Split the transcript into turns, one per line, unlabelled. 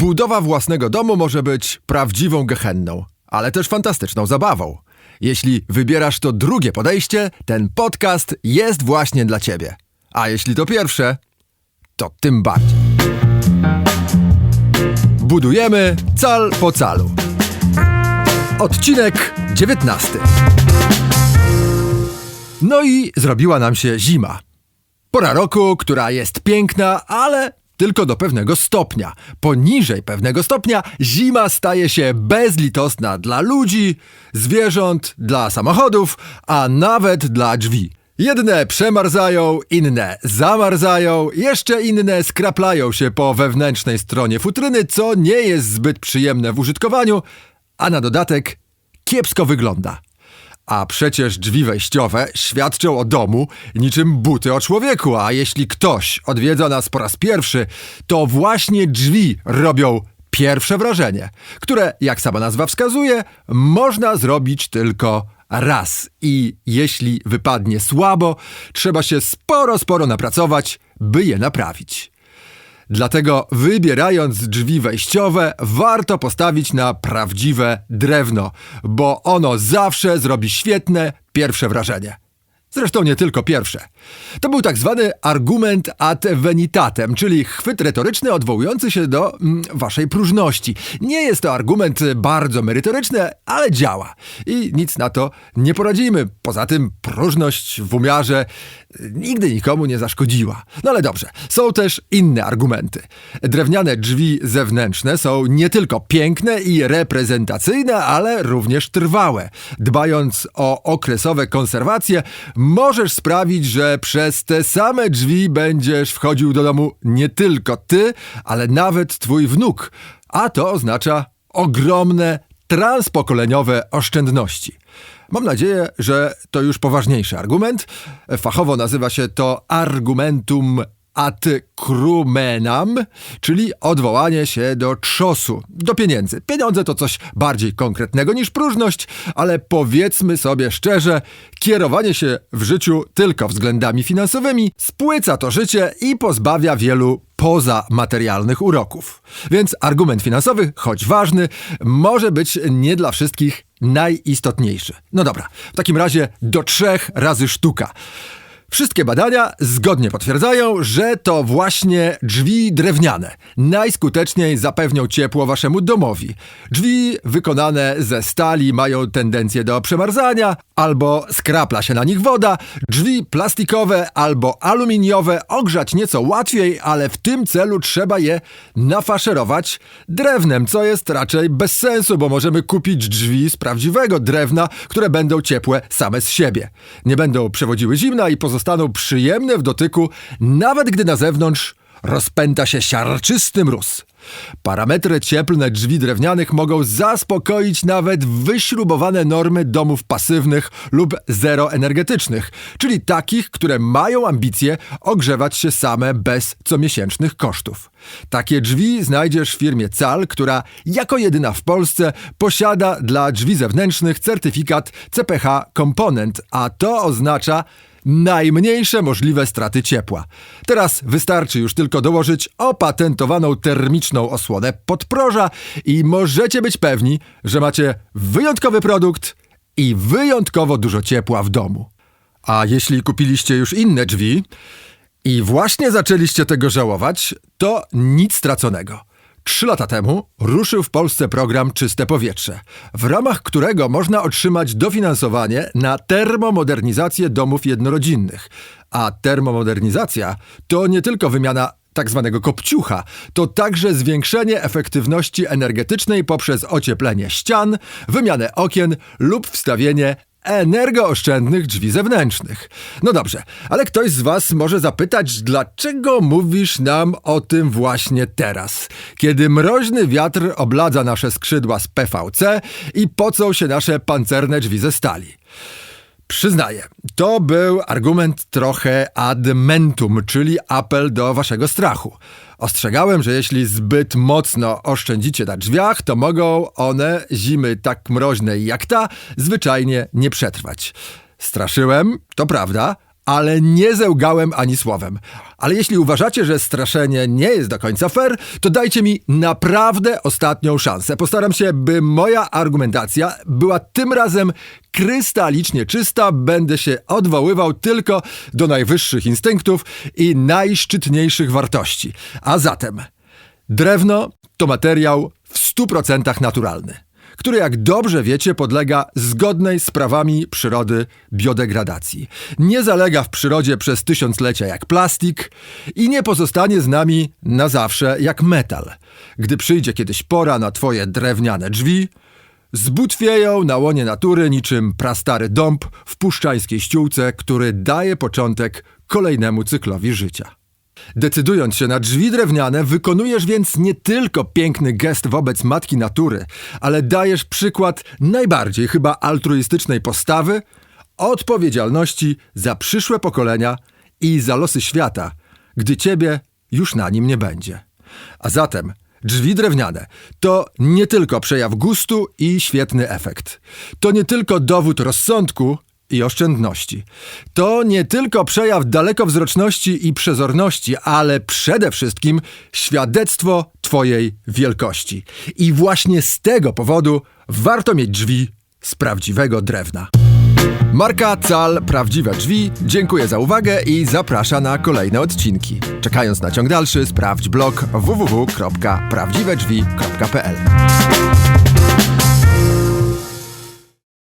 Budowa własnego domu może być prawdziwą gehenną, ale też fantastyczną zabawą. Jeśli wybierasz to drugie podejście, ten podcast jest właśnie dla ciebie. A jeśli to pierwsze, to tym bardziej. Budujemy cal po calu. Odcinek 19. No i zrobiła nam się zima. Pora roku, która jest piękna, ale tylko do pewnego stopnia. Poniżej pewnego stopnia zima staje się bezlitosna dla ludzi, zwierząt, dla samochodów, a nawet dla drzwi. Jedne przemarzają, inne zamarzają, jeszcze inne skraplają się po wewnętrznej stronie futryny, co nie jest zbyt przyjemne w użytkowaniu, a na dodatek kiepsko wygląda. A przecież drzwi wejściowe świadczą o domu niczym buty o człowieku, a jeśli ktoś odwiedza nas po raz pierwszy, to właśnie drzwi robią pierwsze wrażenie, które, jak sama nazwa wskazuje, można zrobić tylko raz. I jeśli wypadnie słabo, trzeba się sporo, sporo napracować, by je naprawić. Dlatego wybierając drzwi wejściowe, warto postawić na prawdziwe drewno, bo ono zawsze zrobi świetne pierwsze wrażenie. Zresztą nie tylko pierwsze. To był tak zwany argument ad venitatem, czyli chwyt retoryczny odwołujący się do mm, waszej próżności. Nie jest to argument bardzo merytoryczny, ale działa. I nic na to nie poradzimy. Poza tym próżność w umiarze nigdy nikomu nie zaszkodziła. No ale dobrze, są też inne argumenty. Drewniane drzwi zewnętrzne są nie tylko piękne i reprezentacyjne, ale również trwałe. Dbając o okresowe konserwacje, możesz sprawić, że przez te same drzwi będziesz wchodził do domu nie tylko ty, ale nawet twój wnuk. A to oznacza ogromne transpokoleniowe oszczędności. Mam nadzieję, że to już poważniejszy argument. Fachowo nazywa się to argumentum ad crumenam, czyli odwołanie się do trzosu, do pieniędzy. Pieniądze to coś bardziej konkretnego niż próżność, ale powiedzmy sobie szczerze, kierowanie się w życiu tylko względami finansowymi spłyca to życie i pozbawia wielu poza materialnych uroków. Więc argument finansowy, choć ważny, może być nie dla wszystkich najistotniejszy. No dobra, w takim razie do trzech razy sztuka. Wszystkie badania zgodnie potwierdzają, że to właśnie drzwi drewniane najskuteczniej zapewnią ciepło waszemu domowi. Drzwi wykonane ze stali mają tendencję do przemarzania, albo skrapla się na nich woda. Drzwi plastikowe albo aluminiowe ogrzać nieco łatwiej, ale w tym celu trzeba je nafaszerować drewnem, co jest raczej bez sensu, bo możemy kupić drzwi z prawdziwego drewna, które będą ciepłe same z siebie. Nie będą przewodziły zimna i pozostaną pozostaną przyjemne w dotyku, nawet gdy na zewnątrz rozpęta się siarczysty mróz. Parametry cieplne drzwi drewnianych mogą zaspokoić nawet wyśrubowane normy domów pasywnych lub zeroenergetycznych, czyli takich, które mają ambicje ogrzewać się same bez comiesięcznych kosztów. Takie drzwi znajdziesz w firmie CAL, która jako jedyna w Polsce posiada dla drzwi zewnętrznych certyfikat CPH Component, a to oznacza, najmniejsze możliwe straty ciepła. Teraz wystarczy już tylko dołożyć opatentowaną termiczną osłonę podproża i możecie być pewni, że macie wyjątkowy produkt i wyjątkowo dużo ciepła w domu. A jeśli kupiliście już inne drzwi i właśnie zaczęliście tego żałować, to nic straconego. Trzy lata temu ruszył w Polsce program Czyste Powietrze, w ramach którego można otrzymać dofinansowanie na termomodernizację domów jednorodzinnych. A termomodernizacja to nie tylko wymiana tak zwanego kopciucha, to także zwiększenie efektywności energetycznej poprzez ocieplenie ścian, wymianę okien lub wstawienie energooszczędnych drzwi zewnętrznych. No dobrze, ale ktoś z Was może zapytać, dlaczego mówisz nam o tym właśnie teraz, kiedy mroźny wiatr obladza nasze skrzydła z PVC i pocą się nasze pancerne drzwi ze stali. Przyznaję, to był argument trochę ad mentum, czyli apel do waszego strachu. Ostrzegałem, że jeśli zbyt mocno oszczędzicie na drzwiach, to mogą one zimy tak mroźnej jak ta zwyczajnie nie przetrwać. Straszyłem, to prawda, ale nie zełgałem ani słowem. Ale jeśli uważacie, że straszenie nie jest do końca fair, to dajcie mi naprawdę ostatnią szansę. Postaram się, by moja argumentacja była tym razem krystalicznie czysta. Będę się odwoływał tylko do najwyższych instynktów i najszczytniejszych wartości. A zatem, drewno to materiał w 100% naturalny który jak dobrze wiecie podlega zgodnej z prawami przyrody biodegradacji. Nie zalega w przyrodzie przez tysiąclecia jak plastik i nie pozostanie z nami na zawsze jak metal. Gdy przyjdzie kiedyś pora na twoje drewniane drzwi, zbutwieją na łonie natury niczym prastary dąb w puszczańskiej ściółce, który daje początek kolejnemu cyklowi życia. Decydując się na drzwi drewniane, wykonujesz więc nie tylko piękny gest wobec matki natury, ale dajesz przykład najbardziej chyba altruistycznej postawy, odpowiedzialności za przyszłe pokolenia i za losy świata, gdy ciebie już na nim nie będzie. A zatem drzwi drewniane to nie tylko przejaw gustu i świetny efekt. To nie tylko dowód rozsądku i oszczędności. To nie tylko przejaw dalekowzroczności i przezorności, ale przede wszystkim świadectwo Twojej wielkości. I właśnie z tego powodu warto mieć drzwi z prawdziwego drewna. Marka Cal Prawdziwe Drzwi dziękuję za uwagę i zaprasza na kolejne odcinki. Czekając na ciąg dalszy, sprawdź blog www.prawdziwedrzwi.pl.